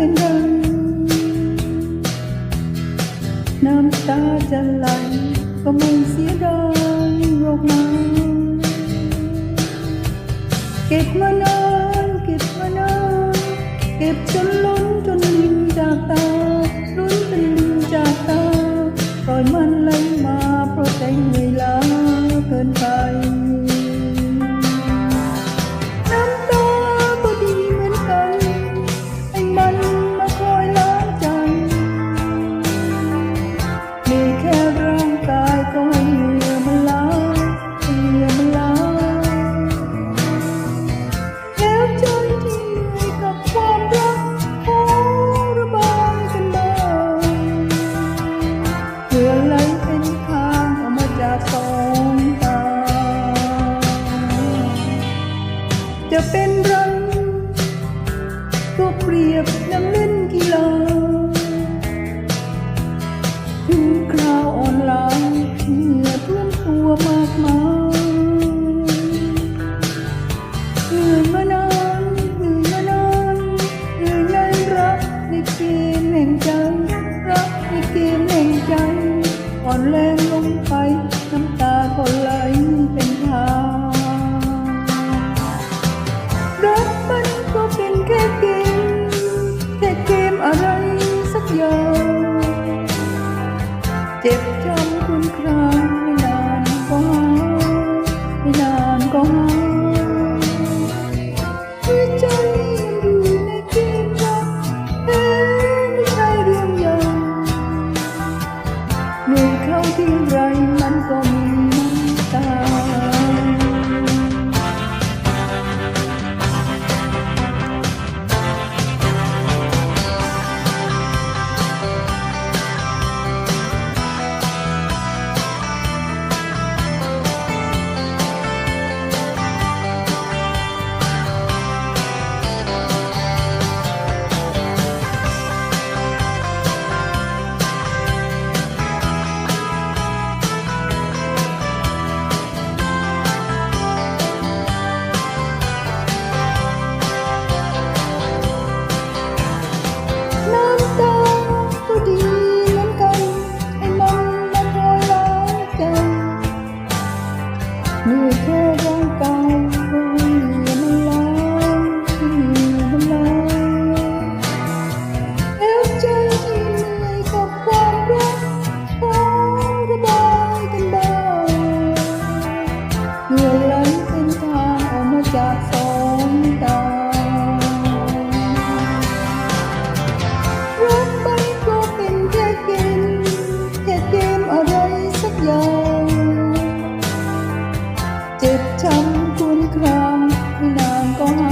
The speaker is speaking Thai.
เป็นดังน้ำตาจะไหล รียบดังเล่นกีฬาถึงคราวอ่อนล้าเพียเพื่อนตัวมากมายเหนื่อยมานานเหนื่อยมานานเหนื่อยในรักในเกมแห่งใจรักในเกมแห่งใจอ่อนแรง เจ็บจำคุณครางไม่นานก็หายไม่นานก็หาย 你却连带着 có